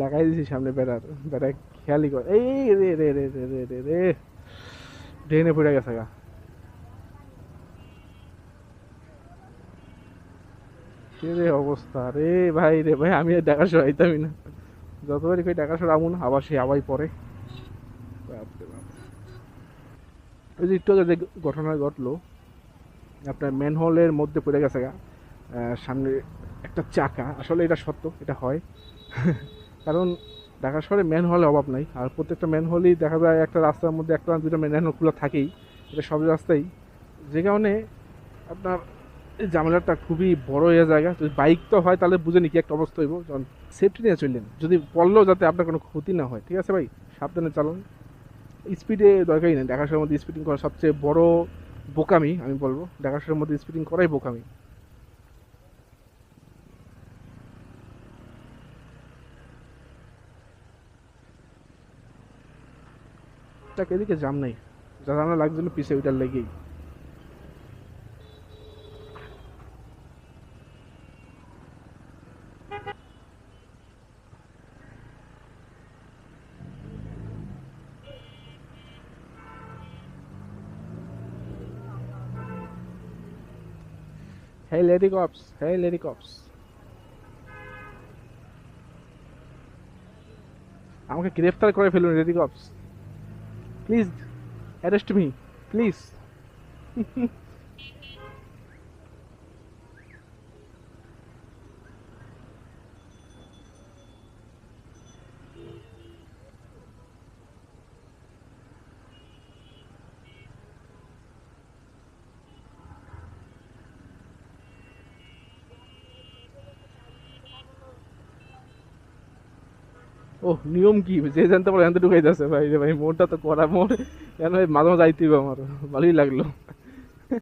লাগাই দিছি সামনে বেড়ার বেড়া খেয়ালি কর এই রে রে রে রে রে রে রে। ড্রেনে পড়ে গেছে গা। রে অবস্থা রে ভাই রে ভাই, আমি আর টাকা সরাইতামই না। যতবারই কই টাকা সরাবো না আবার সে আবাই পরে। ওই যে একটু যে ঘটনা ঘটলো, আপনার ম্যানহোলের মধ্যে পড়ে গেছে গা। সামনে একটা চাকা, আসলে এটা সত্য, এটা হয়। কারণ ঢাকা শহরে ম্যান হলের অভাব নাই। আর প্রত্যেকটা ম্যান হলেই দেখা যায় একটা রাস্তার মধ্যে একটা দুটো ম্যান হল খোলা থাকেই। এটা সব রাস্তাই। যে কারণে আপনার এই ঝামেলাটা খুবই বড় হয়ে জায়গা যদি বাইক তো হয়, তাহলে বুঝে নি কি একটা অবস্থা হইব। যখন সেফটি নিয়ে চললেন। যদি পড়লেও যাতে আপনার কোনো ক্ষতি না হয়। ঠিক আছে ভাই? সাবধানে চালান। স্পিডে দরকারই নেই। ঢাকা শহরের মধ্যে স্পিডিং করা সবচেয়ে বড় বোকামি, আমি বলব। ঢাকা শহরের মধ্যে স্পিডিং করাই বোকামি। তাকে এদিকে জাম নাই। যা জানা লাগছিল পিছে ওইটার লেগেই। Hey lady cops, hey lady cops. আমাকে গ্রেফতার করে ফেলুন lady cops Please arrest me. Please. ও নিয়ম কি? যে জানতে পারে জানতে ঢুকাই যাচ্ছে ভাই রে ভাই, মোড়টা তো করা মোড়। কেন ভাই মাঝে মাঝে আইতে হবে আমার। ভালোই লাগল।